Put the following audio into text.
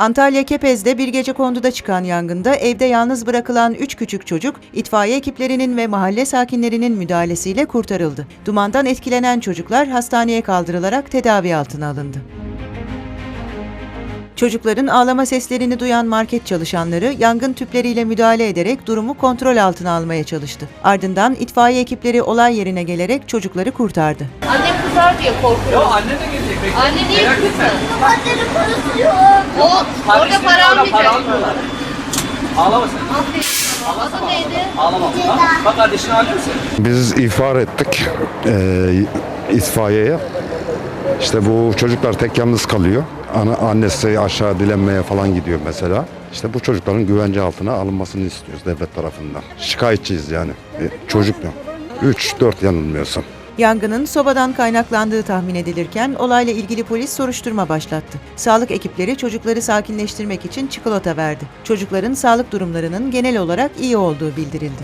Antalya Kepez'de bir gece konduda çıkan yangında evde yalnız bırakılan 3 küçük çocuk itfaiye ekiplerinin ve mahalle sakinlerinin müdahalesiyle kurtarıldı. Dumandan etkilenen çocuklar hastaneye kaldırılarak tedavi altına alındı. Çocukların ağlama seslerini duyan market çalışanları yangın tüpleriyle müdahale ederek durumu kontrol altına almaya çalıştı. Ardından itfaiye ekipleri olay yerine gelerek çocukları kurtardı. Annem kızar diye korkuyorum. Yo anne de gelecek. bekle. Anne niye Merak kızsın? Babanın parası yok. O orada para almayacak. Ağlama sen. Aferin. Adı neydi? Ağlama. Bak, kardeşini ağlıyor musun? Biz ihbar ettik eee itfaiyeye. İşte bu çocuklar tek yalnız kalıyor. Ana, annesi aşağı dilenmeye falan gidiyor mesela. İşte bu çocukların güvence altına alınmasını istiyoruz devlet tarafından. Şikayetçiyiz yani. E, çocuk da. 3-4 yanılmıyorsam. Yangının sobadan kaynaklandığı tahmin edilirken olayla ilgili polis soruşturma başlattı. Sağlık ekipleri çocukları sakinleştirmek için çikolata verdi. Çocukların sağlık durumlarının genel olarak iyi olduğu bildirildi.